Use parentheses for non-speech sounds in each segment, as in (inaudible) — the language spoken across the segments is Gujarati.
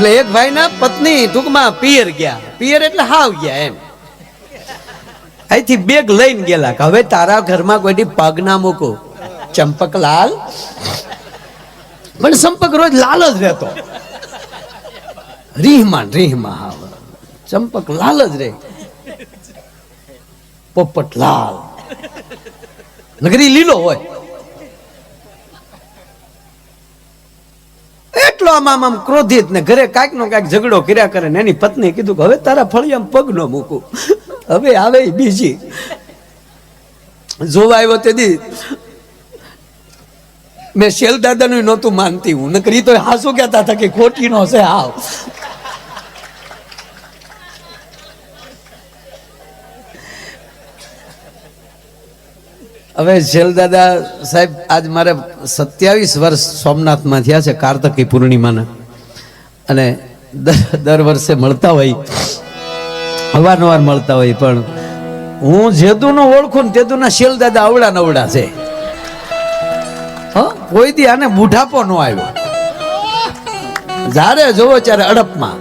એટલે એક ભાઈના પત્ની ટૂંકમાં પિયર ગયા. પિયર એટલે હાવ ગયા એમ. અહીંથી બેગ લઈને ગયેલા હવે તારા ઘરમાં કોઈ પગ ના મૂકો. ચંપકલાલ પણ સંપર્ક રોજ લાલ જ રહેતો. રીહમાં રીહમાં હાવ. ચંપક લાલ જ રહે. પોપટ લાલ. નગરી લીલો હોય. એટલો આમ આમ ક્રોધિત ને ઘરે કાંઈક નો કાંઈક ઝઘડો કર્યા કરે ને એની પત્ની કીધું કે હવે તારા ફળિયામાં પગ ન મૂકું. હવે આવે બીજી. જોવા આવ્યો તેથી મેં શેલ દાદાનું નહોતું માનતી હું. નકરી તો હાસુ કહેતા હતા કે ખોટી નો છે હાવ. હવે દાદા સાહેબ આજ મારે સત્યાવીસ વર્ષ સોમનાથમાં થયા છે કાર્તકી પૂર્ણિમાના. અને દર વર્ષે મળતા હોય. અવારનવાર મળતા હોય પણ હું જેદુનો ઓળખું ને તેદુના શેલ દાદા અવડા નવડા છે. હ કોઈ દી આને બુઢાપો ન આવ્યો. જ્યારે જોવો ત્યારે અડપમાં.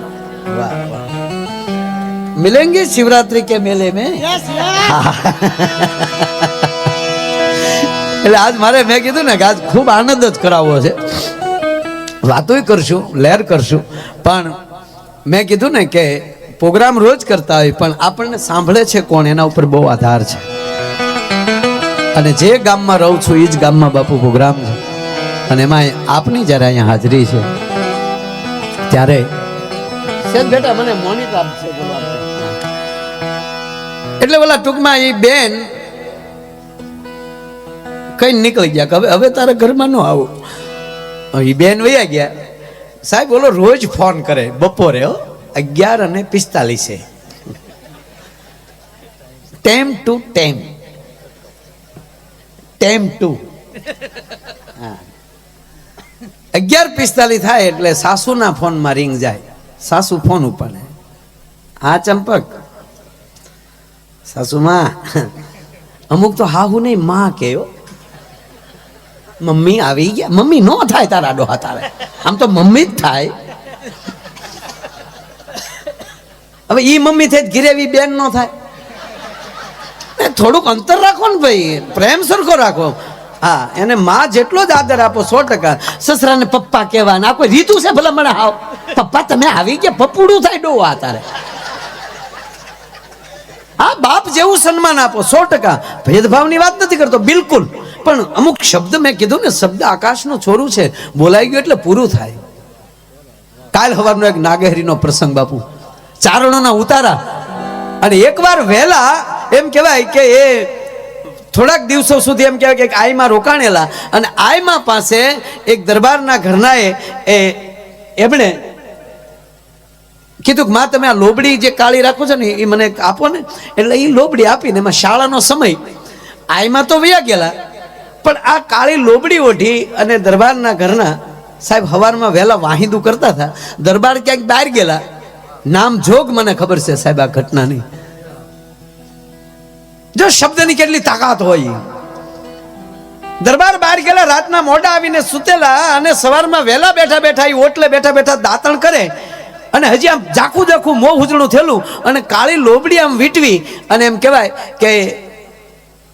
મિલેંગે શિવરાત્રી કે મેલે મેં? (laughs) એટલે આજ મારે મેં કીધું ને કે આજ ખૂબ આનંદ જ કરાવવો છે. વાતોય કરશું, લહેર કરશું, પણ મેં કીધું ને કે પ્રોગ્રામ રોજ કરતા હોય, પણ આપણને સાંભળે છે કોણ? એના ઉપર બહુ આધાર છે. અને જે ગામમાં રહું છું એ જ ગામમાં બાપુ પ્રોગ્રામ છે. અને એમાં આપની જ્યારે અહીંયા હાજરી છે, ત્યારે બેટા, મને મોનિટ આપશે એટલે ઓલા ટૂંકમાં એ બેન કઈ નીકળી ગયા હવે હવે તારા ઘરમાં ન આવો. એ બેન વૈયા ગયા. સાહેબ બોલો રોજ ફોન કરે, બપોરે, હો. અગિયાર અને પિસ્તાલીસે ટેમ ટુ ટેમ. ટેમ ટુ. અગિયાર પિસ્તાલીસ થાય એટલે સાસુના ફોનમાં રિંગ જાય. સાસુ ફોન ઉપાડે હા, ચંપક. સાસુમાં અમુક તો હાહુ નહીં, માં કેયો મમ્મી આવી ગયા. મમ્મી નો થાય તારા ડોહા તારે. આમ તો મમ્મી જ થાય. હવે ઈ મમ્મી થઈ ઘીરેવી બેન નો થાય. થોડુંક અંતર રાખો ને ભાઈ. પ્રેમ સરખો રાખો. હા, એને માં જેટલો જ આદર આપો, સો ટકા. સસરાને પપ્પા કહેવાના. આ કોઈ રીતું છે ભલે મને આવ પપ્પા, તમે આવી ગયા? પપ્પુડું થાય ડોહા તારે. હા, બાપ જેવું સન્માન આપો, સો ટકા. ભેદભાવની વાત નથી કરતો, બિલકુલ. પણ અમુક શબ્દ મેં કીધું ને, શબ્દ આકાશનું છોરું છે, બોલાઈ ગયું એટલે પૂરું થાય. કાલ સવારનો એક નાગહેરીનો પ્રસંગ બાપુ. ચારણોના ઉતારા. અને એકવાર વહેલા એમ કહેવાય કે એ થોડાક દિવસો સુધી એમ કહેવાય કે આઈમાં રોકાણેલા અને આઈમાં પાસે એક દરબારના ઘરનાએ એ એમણે કીધું કે, માં, તમે આ લોબડી જે કાળી રાખો છો ને, એ મને આપો ને. એટલે એ લોબડી આપીને એમાં શાળાનો સમય આઈમાં તો વયા ગયેલા. પણ આ કાળી લોબડી ઓઢી અને દરબારના ઘરના સાહેબ હવારમાં વહેલા વાહિંદુ કરતા હતા. દરબાર ક્યાંક બહાર ગયેલા. નામ જોગ મને ખબર છે સાહેબ, આ ઘટનાની. જો શબ્દની કેટલી તાકાત હોય. દરબાર બહાર ગયેલા, રાતના મોડા આવીને સુતેલા અને સવારમાં વહેલા બેઠા બેઠા એ ઓટલે બેઠા બેઠા દાંતણ કરે અને હજી આમ જાખું જાખું મોં ઉજળું થયેલું અને કાળી લોબડી આમ વીટવી અને એમ કહેવાય કે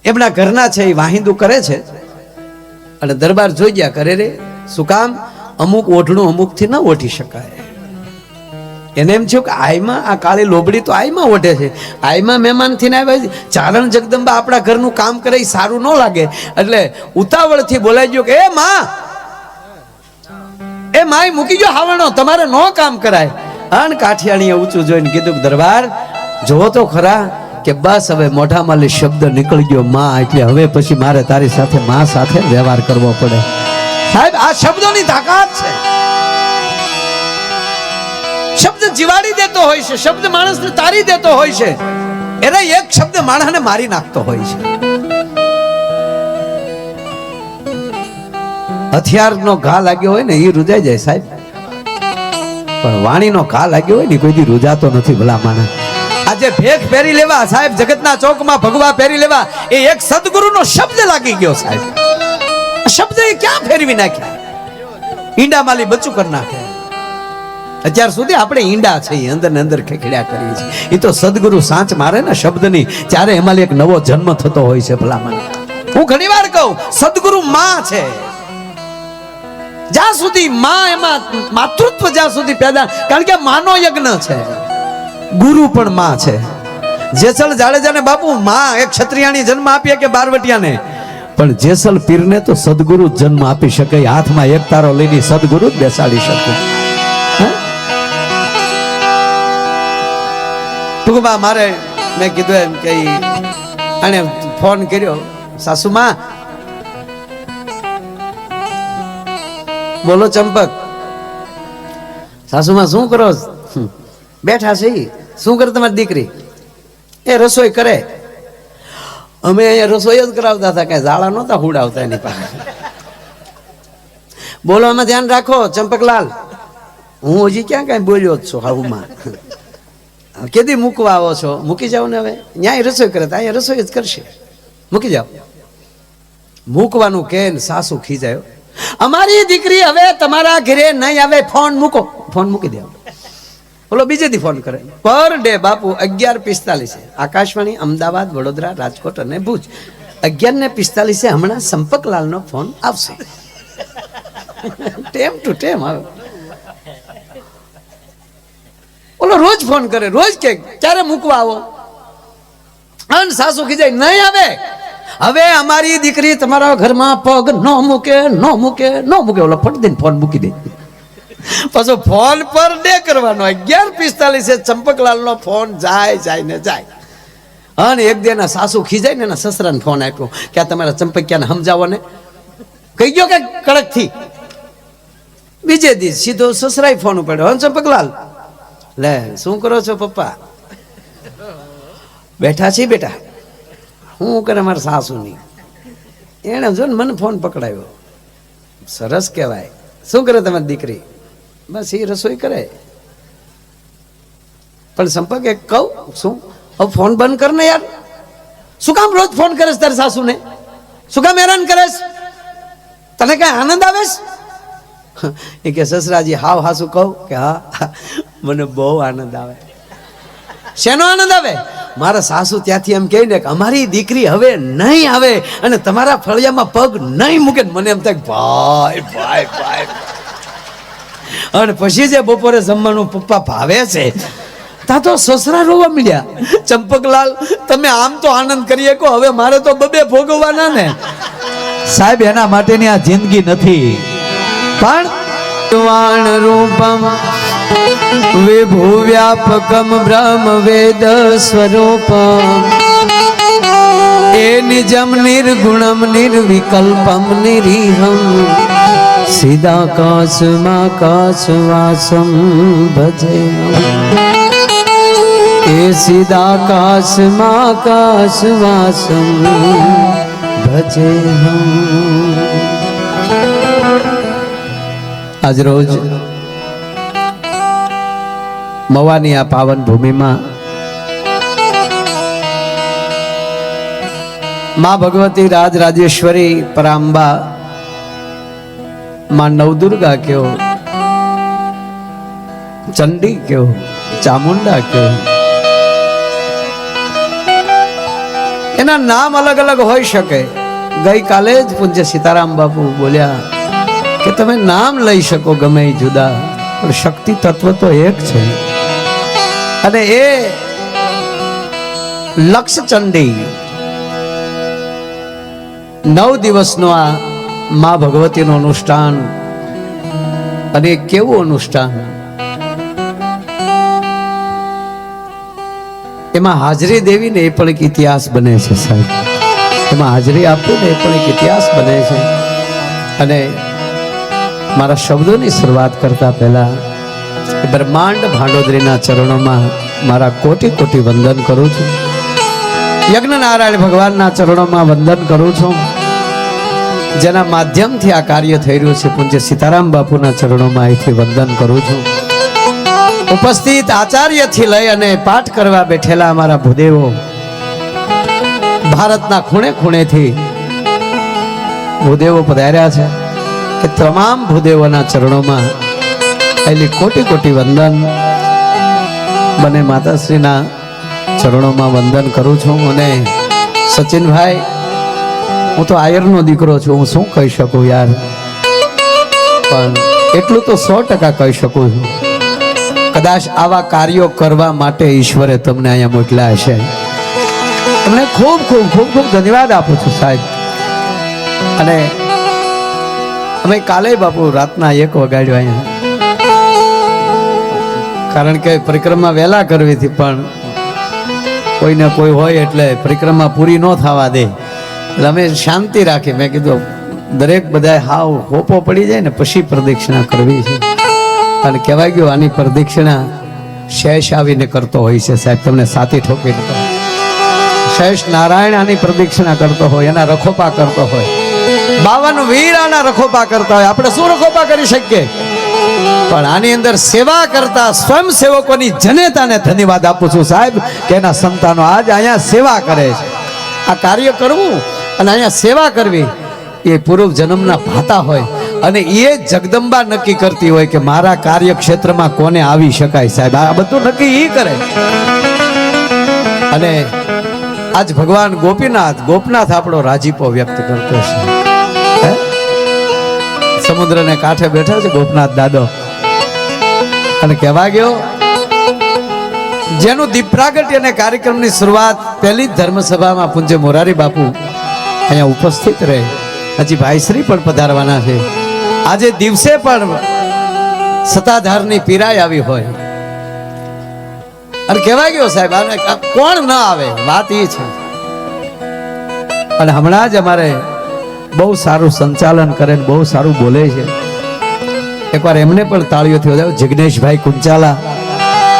એમના ઘરના છે એ વાહિંદુ કરે છે. અને દરબાર જોઈ ગયા કરે રે, શું કામ? અમુક ઓઢણું અમુકથી ન ઓઢી શકાય. એને એમ થયું કે આઈમાં આ કાળી લોબડી તો આઈમાં ઓઢે છે. આઈમાં મહેમાનથી ને આવ્યા. ચારણ જગદંબા આપણા ઘરનું કામ કરે એ સારું ન લાગે. એટલે ઉતાવળથી બોલાઈ ગયો કે, એ માં! એ માય મૂકી ગયો હાવણો, તમારે નો કામ કરાય. અન કાઠિયાણીએ ઊંચું જોઈને કીધું કે, દરબાર, જોવો તો ખરા કે બસ હવે મોઢામાં શબ્દ નીકળી ગયો માં, એટલે હવે પછી મારે તારી સાથે માં સાથે વ્યવહાર કરવો પડે. સાહેબ, આ શબ્દોની તાકાત છે. શબ્દ જીવાડી દેતો હોય છે, શબ્દ માણસને તારી દેતો હોય છે. એને એક શબ્દ માણસને મારી નાખતો હોય છે. હથિયારનો ઘા લાગ્યો હોય ને એ રૂજાઈ જાય સાહેબ. પણ વાણીનો ઘા લાગ્યો હોય ને કોઈ દી રૂજાતો નથી ભલા માણસ. આજે ભેખ પહેરી લેવા, સાહેબ, જગતના ચોકમાં ભગવા પહેરી લેવા, એ એક સદગુરુનો શબ્દ લાગી ગયો, સાહેબ. શબ્દ એ ક્યાં ફેરવી નાખ્યા? ઈંડા માલી બચ્ચું કરી નાખે. અત્યાર સુધી આપણે ઈંડા છે અંદર ને અંદર ખેખડ્યા કરીએ છીએ. એ તો સદગુરુ સાંચ મારે ને શબ્દની ત્યારે એમાં એક નવો જન્મ થતો હોય છે ભલામણ. હું ઘણી વાર કહું, સદગુરુ માં છે. જ્યાં સુધી માં એમાં માતૃત્વ જ્યાં સુધી પેદા, કારણ કે માનો યજ્ઞ છે. ગુરુ પણ માં છે જેસલ જાડેજાને બાપુ માં એક ક્ષત્રિયાની જન્મ આપીએ કે બારવટિયાને પણ જેસલ પીરને તો સદગુરુ જન્મ આપી શકે, હાથમાં એક તારો લઈને સદગુરુ જ બેસાડી શકે? ટૂંકમાં મારે, મેં કીધું એમ કે આને ફોન કર્યો સાસુમાં બોલો ચંપક સાસુમાં શું કરો બેઠા છે. શું કરે તમારી દીકરી? એ રસોઈ કરે. અમે અહીંયા રસોઈ જ કરાવતા હતા, કઈ ઝાડા નહોતા હુડાવતા એની પાસે. બોલવામાં ધ્યાન રાખો, ચંપકલાલ. હું હજી ક્યાં કાંઈ બોલ્યો જ છું હાઉમાં. કેદી મૂકવા આવો છો? મૂકી જાઓ ને હવે. ન્યાય રસોઈ કરે, તો અહીંયા રસોઈ જ કરશે. મૂકી જાઓ. મૂકવાનું કે ને સાસુ ખીજાયો. અમારી દીકરી હવે તમારા ઘરે નહીં આવે, ફોન મૂકો. ફોન મૂકી દે. બોલો, બીજેથી ફોન કરે. પર ડે બાપુ, અગિયાર પિસ્તાલીસે આકાશવાણી, અમદાવાદ, વડોદરા, રાજકોટ અને ભુજ. અગિયાર ને પિસ્તાલીસે હમણાં સંપકલાલનો ફોન આવશે. ટેમ ટુ ટેમ આવે. ઓલો, રોજ ફોન કરે, રોજ કે, ક્યારે મૂકવા આવો? અન સાસુ ખીજાય, નહીં આવે. હવે અમારી દીકરી તમારા ઘરમાં પગ ન મૂકે ન મૂકે ન મૂકે. ઓલો, ફટ દઈને ફોન મૂકી દે. પાછો ફોન પર ડે કરવાનો. અગિયાર પિસ્તાલીસે ચંપકલાલનો ફોન જાય જાય ને જાય. અને એક દે એના સાસુ ખીજાય ને એના સસરાને ફોન આપ્યો કે આ તમારા ચંપકિયાને સમજાવો ને કહી ગયો કે કડકથી. બીજે દિવસ સીધો સસરાય ફોન ઉપાડ્યો. હં ચંપકલાલ. લે, શું કરો છો પપ્પા? બેઠા છીએ બેટા. હું કરે મારા સાસુની? એણે જો ને મને ફોન પકડાયો. સરસ કહેવાય. શું કરે તમારી દીકરી? બસ એ રસોઈ કરે. પણ સંપર્ક એક કહું, શું? હવે ફોન બંધ કર ને યાર. શું કામ રોજ ફોન કરે તારી સાસુને? શું કામ હેરાન કરે તને કઈ આનંદ આવે એ કે, સસરાજી, હાવ હાસુ કહું. કે, હા, મને બહુ આનંદ આવે. શેનો આનંદ આવે? મારા સાસુ ત્યાંથી એમ કહે ને કે, અમારી દીકરી હવે નહીં આવે અને તમારા ફળિયામાં પગ નહીં મૂકે. મને એમ થાય ભાઈ ભાઈ ભાઈ. અને પછી જે બપોરે જમવાનું પપ્પા ભાવે છે તા તો સસરા રોવા મળ્યા. ચંપકલાલ, તમે આમ તો આનંદ કરીએ કહો હવે મારે તો બબે ભોગવવાના ને. સાહેબ, એના માટેની આ જિંદગી નથી. પણ વાણ રૂપમ, વિભુ વ્યાપકમ બ્રહ્મ વેદ સ્વરૂપમ. એ નિજમ નિર્ગુણમ નિર્વિકલ્પમ નિરીહમ. સીધાકાશમાકાશવાસમ ભજે એ સીધાકાશમાકાશવાસમ ભજે આજ રોજ મવાની આ પાવન ભૂમિમાં માં ભગવતી રાજ રાજેશ્વરી પરાંબા, માં નવદુર્ગા કયો ચંડી કયો ચામુંડા કયો એના નામ અલગ અલગ હોઈ શકે. ગઈકાલે જ પૂજ્ય સીતારામ બાપુ બોલ્યા કે તમે નામ લઈ શકો ગમે જુદા, પણ શક્તિ તત્વ તો એક છે. અને એ લક્ષ ચંડી નવ દિવસનો આ મા ભગવતીનું અનુષ્ઠાન અને કેવું અનુષ્ઠાન? એમાં હાજરી દેવી ને એ પણ એક ઇતિહાસ બને છે સાહેબ. એમાં હાજરી આપવી ને એ પણ એક ઇતિહાસ બને છે. અને મારા શબ્દોની શરૂઆત કરતા પહેલા બ્રહ્માંડ ભાંડોદરીના ચરણોમાં મારા કોટી કોટી વંદન કરું છું. યજ્ઞ નારાયણ ભગવાનના ચરણોમાં વંદન કરું છું. જેના માધ્યમથી આ કાર્ય થઈ રહ્યું છે. પૂજ્ય સીતારામ બાપુના ચરણોમાં અહીંથી વંદન કરું છું. ઉપસ્થિત આચાર્યથી લઈ અને પાઠ કરવા બેઠેલા અમારા ભૂદેવો, ભારતના ખૂણે ખૂણેથી ભૂદેવો પધાર્યા છે એ તમામ ભૂદેવોના ચરણોમાં એલી કોટી કોટી વંદન બને માતાશ્રીના ચરણોમાં વંદન કરું છું અને સચિનભાઈ હું તો આયરનો દીકરો છું. હું શું કહી શકું યાર? પણ એટલું તો સો ટકા કહી શકું છું. કદાચ આવા કાર્યો કરવા માટે ઈશ્વરે તમને અહીંયા મોકલ્યા છે તમને ખૂબ ખૂબ ખૂબ ખૂબ ધન્યવાદ આપું છું સાહેબ. અને અમે કાલે બાપુ રાતના એક વગાડ્યો અહીંયા. કારણ કે પરિક્રમા વહેલા કરવી હતી, પણ કોઈને કોઈ હોય એટલે પરિક્રમા પૂરી ન થવા દે. અમે શાંતિ રાખી. મેં કીધું, દરેક બધાએ હાવ હોપો પડી જાય ને, પછી પ્રદક્ષિણા કરવી છે. અને કહેવાય ગયું, આની પ્રદક્ષિણા શેષ આવીને કરતો હોય છે. સાહેબ, તમને સાથી ઠોકીને શેષ નારાયણ આની પ્રદક્ષિણા કરતો હોય, એના રખોપા કરતો હોય. બાવન વીર આના રખોપા કરતા હોય. આપણે શું રખોપા કરી શકીએ? પણ આની અંદર સેવા કરતા સ્વયંસેવકોની જનેતાને ધન્યવાદ આપું છું સાહેબ, કે એના સંતાનો આજ અહીંયા સેવા કરે છે. આ કાર્ય કરવું અને અહીંયા સેવા કરવી એ પૂર્વ જન્મના ભાતા હોય. અને એ જગદંબા નક્કી કરતી હોય કે મારા કાર્યક્ષેત્રમાં કોને આવી શકાય સાહેબ? આ બધું નક્કી એ કરે. અને આજ ભગવાન ગોપીનાથ, ગોપનાથ આપણો રાજીપો વ્યક્ત કરતો છે. સમુદ્રને કાંઠે બેઠા છે ગોપનાથ દાદો. અને કહેવા ગયો, જેનું દીપ પ્રાગટ્ય અને કાર્યક્રમની શરૂઆત પહેલી ધર્મસભામાં પૂજ્ય મોરારી બાપુ અહીંયા ઉપસ્થિત રહે. હજી ભાઈશ્રી પણ પધારવાના છે. આજે દિવસે પણ સત્તાધારની પીરાય આવી હોય. અને કહેવાય ગયો સાહેબ, આને કોણ ના આવે, વાત એ છે. અને હમણાં જ અમારે બહુ સારું સંચાલન કરે ને બહુ સારું બોલે છે. એકવાર એમને પણ તાળીઓથી વધાવ્યો જિગ્નેશભાઈ કુંચાલા,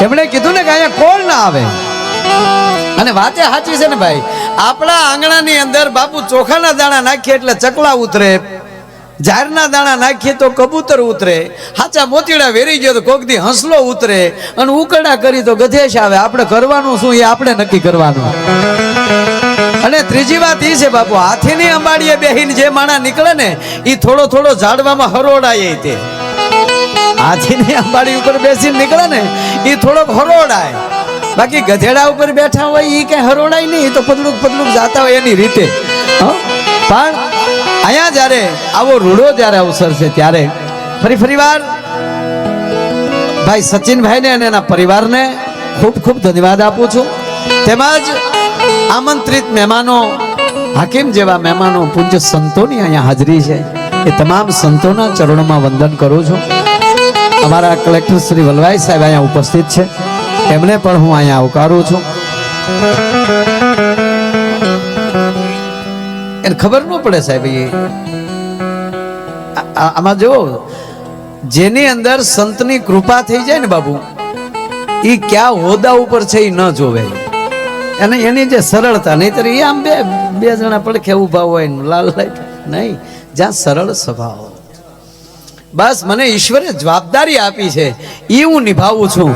એમણે કીધું ને કે અહીંયા કોણ ના આવે. અને વાતે સાચી છે ને ભાઈ. આપણા આંગણાની અંદર બાપુ ચોખાના દાણા નાખીએ એટલે ચકલા ઉતરે. ઝારના દાણા નાખીએ તો કબૂતર ઉતરે. હાચા મોતીડા વેરી ગયો તો કોક દી હંસલો ઉતરે. અને ઉકરડા કરી તો ગધેશ આવે. આપણે કરવાનું શું? એ આપણે નક્કી કરવાનું. અને ત્રીજી વાત એ છે બાપુ, હાથીની અંબાડીએ બેહીને જે માણા નીકળે ને એ થોડો થોડો ઝાડવામાં હરોડાય તે. હાથીની અંબાડી ઉપર બેસીને નીકળે ને એ થોડોક હરોડાય બાકી ગધેડા ઉપર બેઠા હોય એ કઈ હરોડાય નહીં, તો પદલુક પદલુક જાતા હોય એની રીતે? પણ અહીંયા જ્યારે આવો રૂડો જ્યારે અવસર છે ત્યારે ફરી ફરી વાર ભાઈ સચિનભાઈને અને એના પરિવારને ખૂબ ખૂબ ધન્યવાદ આપું છું. તેમજ આમંત્રિત મહેમાનો, હાકીમ જેવા મહેમાનો, પૂજ્ય સંતોની અહીંયા હાજરી છે. એ તમામ સંતોના ચરણોમાં વંદન કરું છું. અમારા કલેક્ટર શ્રી વલવાઈ સાહેબ અહીંયા ઉપસ્થિત છે. એમને પણ હું અહીંયા આવકારું છું. એને ખબર ન પડે સાહેબ એ. આમાં જો જેની અંદર સંતની કૃપા થઈ જાય ને બાબુ એ ક્યાં હોદ્દા ઉપર છે એ ન જોવે. અને એની જે સરળતા, નહીતર એ આમ બે બે જણા પડખે ઊભા હોય ને લાલ લાઈટ નહીં, જ્યાં સરળ સ્વભાવ બસ, મને ઈશ્વરે જવાબદારી આપી છે. એ હું નિભાવું છું.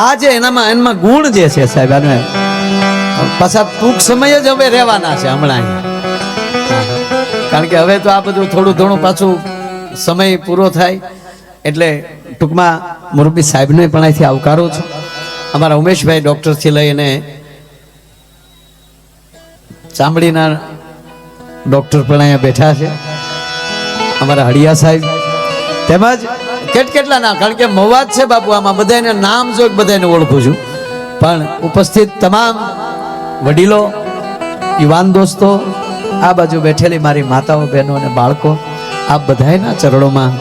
આ જે એનામાં એનામાં ગુણ જે છે સાહેબ આને પાછા ટૂંક સમય જ હવે રહેવાના છે હમણાં કારણ કે હવે તો આ બધું થોડું ઘણું પાછું સમય પૂરો થાય, એટલે ટૂંકમાં મુરબી સાહેબને પણ અહીંથી આવકારો છું. અમારા ઉમેશભાઈ ડૉક્ટરથી લઈને ચામડીના ડૉક્ટર પણ અહીંયા બેઠા છે. અમારા હળિયા સાહેબ. તેમજ કેટ કેટલા નામ કારણ કે મવાજ છે બાપુ, આમાં બધાને નામ જો બધાને ઓળખું છું. પણ ઉપસ્થિત તમામ વડીલો, યુવાન દોસ્તો, આ બાજુ બેઠેલી મારી માતાઓ, બહેનો અને બાળકો આ બધાયના ચરણોમાં,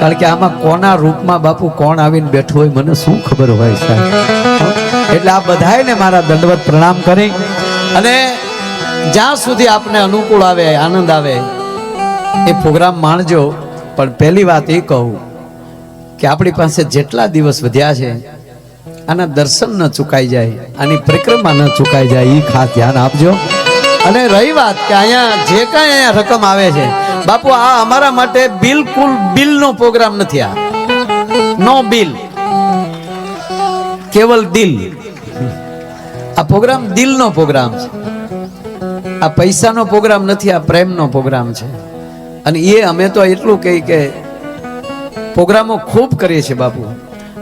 કારણ કે આમાં કોના રૂપમાં બાપુ કોણ આવીને બેઠું હોય મને શું ખબર હોય સાહેબ? એટલે આ બધાયને મારા દંડવત પ્રણામ કરી અને જ્યાં સુધી આપને અનુકૂળ આવે, આનંદ આવે, એ પ્રોગ્રામ માણજો. પણ પહેલી વાત એ કહું કે આપણી પાસે જેટલા દિવસ વધ્યા છે, આના દર્શન ન ચૂકાઈ જાય, આની પરિક્રમા ન ચૂકાઈ જાય એ ખાસ ધ્યાન આપજો. અને રહી વાત કે અહીંયા જે કાંઈ અહીંયા રકમ આવે છે, બાપુ, આ અમારા માટે બિલકુલ બિલનો પ્રોગ્રામ નથી આ. No bill. કેવલ દિલ. આ પ્રોગ્રામ દિલનો પ્રોગ્રામ છે. આ પૈસાનો પ્રોગ્રામ નથી, આ પ્રેમનો પ્રોગ્રામ છે. અને એ અમે તો એટલું કહી કે પ્રોગ્રામો ખૂબ કરીએ છીએ બાપુ.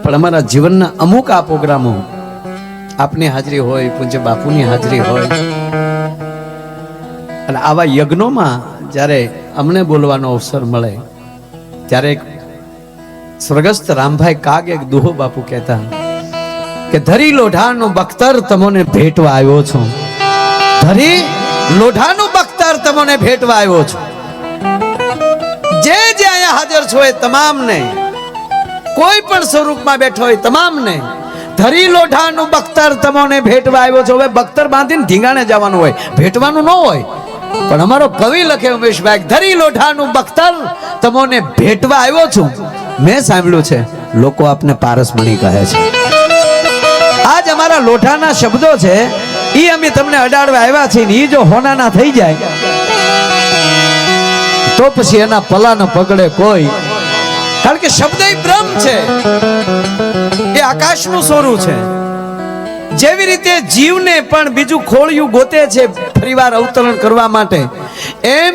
પણ અમારા જીવનના અમુક આ પ્રોગ્રામો આપની હાજરી હોય, પૂજ્ય બાપુની હાજરી હોય. અને આવા યજ્ઞોમાં જ્યારે અમને બોલવાનો અવસર મળે, ત્યારે એક સ્વર્ગસ્થ રામભાઈ કાગ એક દુહો બાપુ કહેતા કે, ધરી લોઢાનો બખ્તર તમને ભેટવા આવ્યો છું. ધરી લોઢાનો બખ્તર તમને ભેટવા આવ્યો છું. અહીંયા હાજર છો એ તમામને. કોઈ પણ સ્વરૂપમાં બેઠો હોય તમામને. ધરી લોઢાનું બખ્તર, તમને ભેટવા આવ્યો છો. હવે બખ્તર બાંધીને ધીંગાણે જવાનું હોય. ભેટવાનું ન હોય. પણ અમારો કવિ લખે ઉમેશભાઈ, ધરી લોઢાનું બખ્તર, તમને ભેટવા આવ્યો છું. મેં સાંભળ્યું છે, લોકો આપને પારસમણી કહે છે. આજ અમારા લોઢાના શબ્દો છે એ અમે તમને અડાડવા આવ્યા છીએ એ જો હોનાના થઈ જાય. તો પછી એના પલા ન પકડે કોઈ. કારણ કે શબ્દ એ બ્રહ્મ છે. એ આકાશનું સ્વરૂપ છે. જેવી રીતે જીવને પણ બીજું ખોળિયું ગોતે છે ફરીવાર અવતરણ કરવા માટે, એમ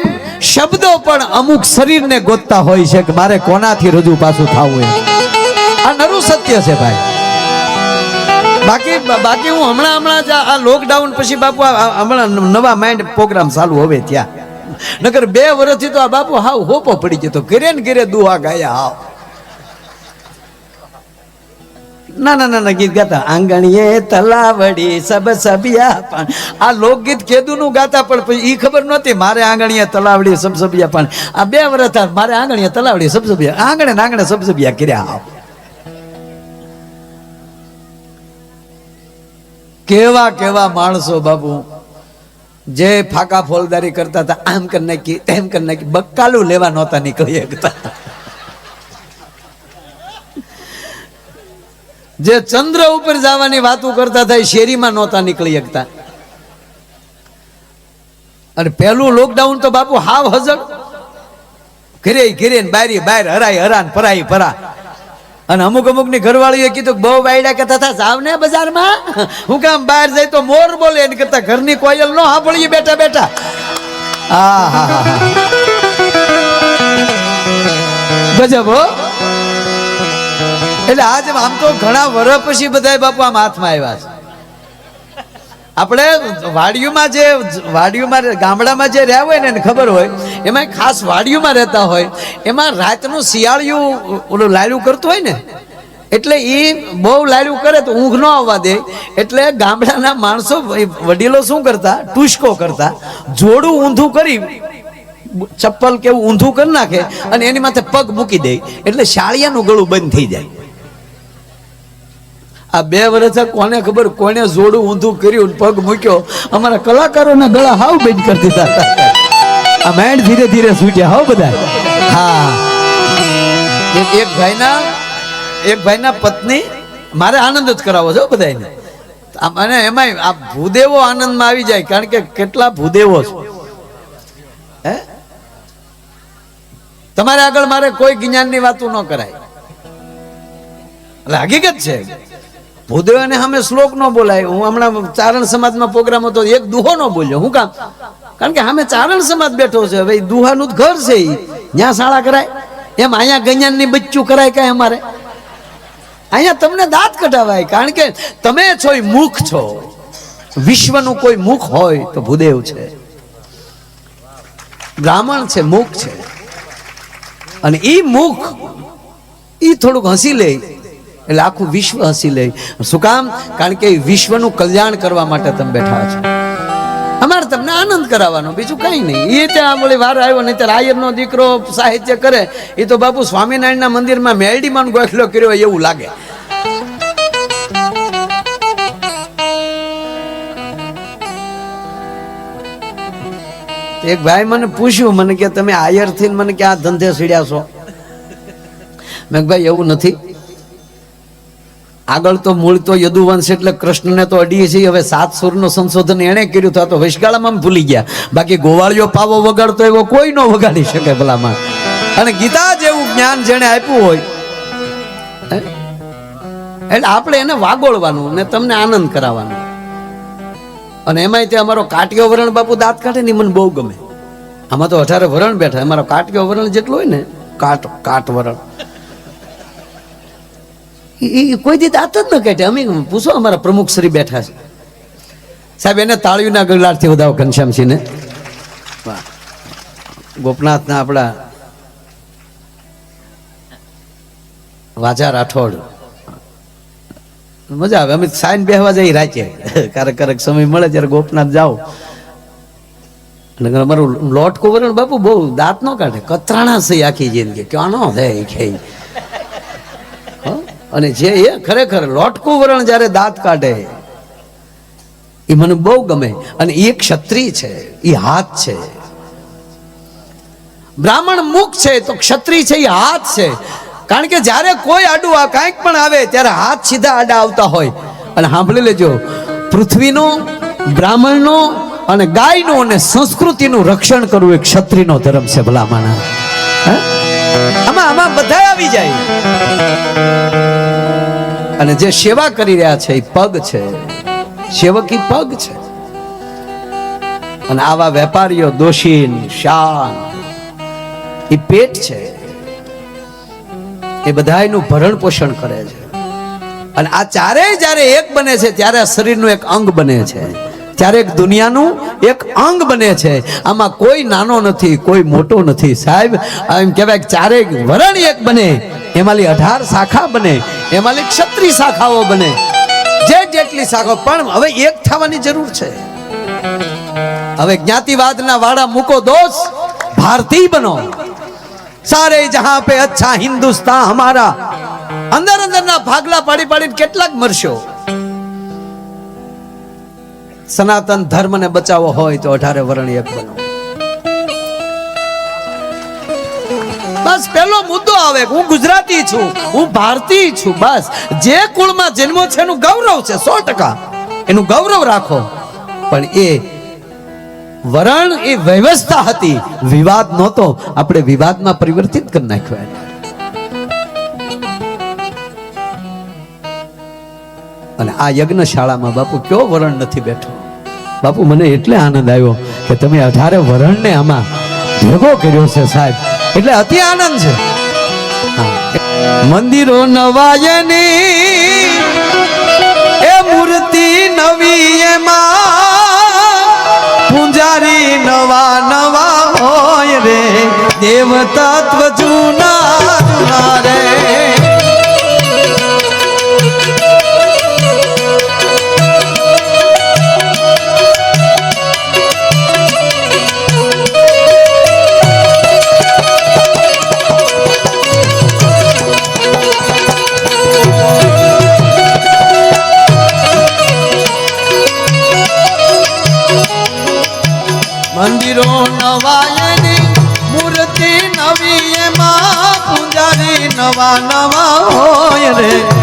શબ્દો પણ અમુક શરીરને ગોતતા હોય છે કે મારે કોનાથી રજૂ પાછું થવું એમ. આ નરું સત્ય છે ભાઈ. બાકી બાકી હું હમણાં હમણાં જ આ લોકડાઉન પછી બાપુ હમણાં નવા માઇન્ડ પ્રોગ્રામ ચાલુ હવે ત્યાં. નકર બે વર્ષથી તો આ બાપુ હાવ હોપો પડી જતો ઘરે ને ઘરે દુહા ગાયા હાવ. ના ના ના ના ગીત ગાતા, આંગણીએ તલાવડી સબ સબિયા પણ. આ લોકગીત કેદુનું ગાતા પણ પછી ઈ ખબર નહોતી, મારે આંગણીએ તલાવડી સબ સબિયા પણ. આ બે વર્ષ હતા મારે આંગણીએ તલાવડી સબ સબિયા આંગણે ને આંગણે સબ સબિયા કર્યા આવ કેવા કેવા માણસો બાબુ જે ફાકા ફોલદારી કરતા હતા, આમ કરી નાખી, તેમ કરી નાખી બક્કાલું લેવા નહોતા નીકળી શકતા. જે ચંદ્ર ઉપર જવાની વાતો કરતા હતા, એ શેરીમાં નહોતા નીકળી શકતા. અને પહેલું લોકડાઉન તો બાપુ હાવ હજળ. ઘરે ઘરે બારી, બાર હરાય હરા ને પરાય પરા અને અમુક અમુકની ઘરવાળીએ કીધું બહુ વાયડા કરતા હતા, જાવ ને બજારમાં? હું કામ બહાર જાય તો મોર બોલે, એને કરતા ઘરની કોયલ નો સાંભળીએ બેઠા બેઠા. હા હા. ગજબ, હો. એટલે આજ આમ તો ઘણા વર્ષ પછી બધા બાપુ આમ હાથમાં આવ્યા છે. આપણે વાડિયુંમાં જે વાડિયુંમાં ગામડામાં જે રહ્યા હોય ને એને ખબર હોય, એમાં ખાસ વાડિયુંમાં રહેતા હોય, એમાં રાતનું શિયાળિયું ઓલું લાયલું કરતું હોય ને, એટલે એ બહુ લાયલું કરે તો ઊંઘ ન આવવા દે. એટલે ગામડાના માણસો વડીલો શું કરતા? ટુસકો કરતા. જોડું ઊંધું કરી, ચપ્પલ કેવું ઊંધું કરી નાખે અને એની માથે પગ મૂકી દે. એટલે શાળિયાનું ગળું બંધ થઈ જાય. આ બે વર્ષ કોને ખબર કોને જોડું ઊંધું કર્યું પગ મૂક્યો? અમારા કલાકારોના ગળા હાવ બંધ કરી દીધા આ માઇન્ડ ધીરે ધીરે છૂટ્યા હાવ બધા. હા. એક ભાઈના એક ભાઈના પત્ની, મારે આનંદ જ કરાવો છો બધાને અને એમાંય આ ભૂદેવો આનંદમાં આવી જાય, કારણ કે કેટલા ભૂદેવો છે. હે? તમારે આગળ મારે કોઈ જ્ઞાનની વાતો ન કરાય. એટલે હકીકત છે. ભૂદેવને સામે શ્લોક ન બોલાય. હું હમણાં ચારણ સમાજમાં પ્રોગ્રામ હતો, એક દુહો ન બોલ્યો. હું કામ? કારણ કે સામે ચારણ સમાજ બેઠો છે. હવે દુહાનું ઘર છે એ ત્યાં શાળા કરાય? એમ અહીંયા ગણ્યાનની બચ્ચું કરાય કાંઈ અમારે? અહીંયા તમને દાંત કઢાવાય. કારણ કે તમે છો એ મુખ છો. વિશ્વનું કોઈ મુખ હોય તો ભૂદેવ છે. બ્રાહ્મણ છે મુખ છે. અને એ મુખ એ થોડુંક હસી લે. એટલે આખું વિશ્વ હસી લે. શું કામ? કારણ કે વિશ્વનું કલ્યાણ કરવા માટે તમે બેઠા છો. અમારે તમને આનંદ કરાવવાનો, બીજું કઈ નહીં. એ ત્યાં વળી વાર આવ્યો નહીં ત્યારે આયરનો દીકરો સાહિત્ય કરે. એ તો બાપુ સ્વામિનારાયણના મંદિરમાં મેલડીમાં ગોખલો કર્યો એવું લાગે. એક ભાઈ મને પૂછ્યું, મને કે તમે આયરથી મને કે આ ધંધે સીડ્યા છો? મેં ભાઈ, એવું નથી. આગળ તો મૂળ તો યદુવંશ એટલે કૃષ્ણને તો અડીએ છીએ. હવે સાત સુરનું સંશોધન એણે કર્યું, તો વૈશગાળામાં ભૂલી ગયા. બાકી ગોવાળિયો પાવો વગાડતો એવો કોઈ નો વગાડી શકે ભલામાં અને ગીતા જેવું જ્ઞાન જેણે આપ્યું હોય એટલે આપણે એને વાગોળવાનું ને તમને આનંદ કરાવવાનો. અને એમાંય તે અમારો કાટિયો વરણ બાપુ દાંત કાઢે ને મને બહુ ગમે. આમાં તો અઢારે વરણ બેઠા. અમારો કાટિયો વરણ જેટલો હોય ને, કાટ કાટ વરણ. કોઈ દી દાંત જ ન કાઢે. અમે પૂછો, અમારા પ્રમુખ શ્રી બેઠા છે. સાહેબ, એને તાળીઓના ગળારથી વધાવો ઘનશ્યામસિંહને ગોપનાથના આપણા વાજા રાઠોડ. મજા આવે. અમે સાઈન બેહવા જઈ રાચે ક્યારેક ક્યારેક સમય મળે ત્યારે ગોપનાથ જાઓ. અમારું લોટ કુવરણ બાપુ બહુ દાંત નો કાઢે. કતરાણા છે આખી જિંદગી. ક્યાંનો નો કે? અને જે એ ખરેખર લોટકું વરણ જ્યારે દાંત કાઢે, એ મને બહુ ગમે. અને એ ક્ષત્રિય છે એ હાથ છે. બ્રાહ્મણ મુખ છે, તો ક્ષત્રિય છે એ હાથ છે. કારણ કે જ્યારે કોઈ આડું આ કાંઈક પણ આવે, ત્યારે હાથ સીધા આડા આવતા હોય. અને સાંભળી લેજો, પૃથ્વીનો, બ્રાહ્મણનો અને ગાયનું અને સંસ્કૃતિનું રક્ષણ કરવું એ ક્ષત્રિયનો ધર્મ છે ભલામણા? આમાં આમાં બધા આવી જાય. અને જે સેવા કરી રહ્યા છે એ પગ છે. સેવકી પગ છે. અને આવા વેપારીઓ દોષીન, શાન, એ પેટ છે. એ બધાયનું ભરણ પોષણ કરે છે. અને આ ચારેય જ્યારે એક બને છે, ત્યારે શરીરનું એક અંગ બને છે. ત્યારે એક દુનિયાનું એક અંગ બને છે. આમાં કોઈ નાનો નથી, કોઈ મોટો નથી. સાહેબ એમ કહેવાય ચારેક વરણ એક બને. એમાંની અઢાર શાખા બને એમાંની ક્ષત્રિય શાખાઓ બને. જે જેટલી શાખા, પણ હવે એક થવાની જરૂર છે. હવે જ્ઞાતિવાદના વાળા મૂકો દોષ, ભારતીય બનો. સારે જહાં પે અચ્છા હિન્દુસ્તાન હમારા. અંદર અંદરના ભાગલા પાડી પાડીને કેટલાક મરશો. સનાતન ધર્મને બચાવવો હોય તો અઢારે વર્ણ એક બનો. બસ પહેલો મુદ્દો આવે, હું ગુજરાતી છું, હું ભારતીય છું, બસ. જે કુળમાં જન્મો છે એનું ગૌરવ છે, સો ટકા. એનું ગૌરવ રાખો. પણ એ વરણ, એ વ્યવસ્થા હતી, વિવાદ નહોતો. આપણે વિવાદમાં પરિવર્તિત કરી નાખ્યો અને આ યજ્ઞશાળામાં બાપુ કયો વરણ નથી બેઠો? બાપુ, મને એટલે આનંદ આવ્યો કે તમે અઢારે વરણને આમાં ભેગો કર્યો છે સાહેબ. એટલે અતિ આનંદ છે. મંદિરો નવાયની, એ મૂર્તિ નવી પૂંજારી નવા નવા હોય રે દેવ તત્વ જૂના રે નવાયની મૂર્તિ નવી એમાં પૂજારી નવા નવા હોય રે.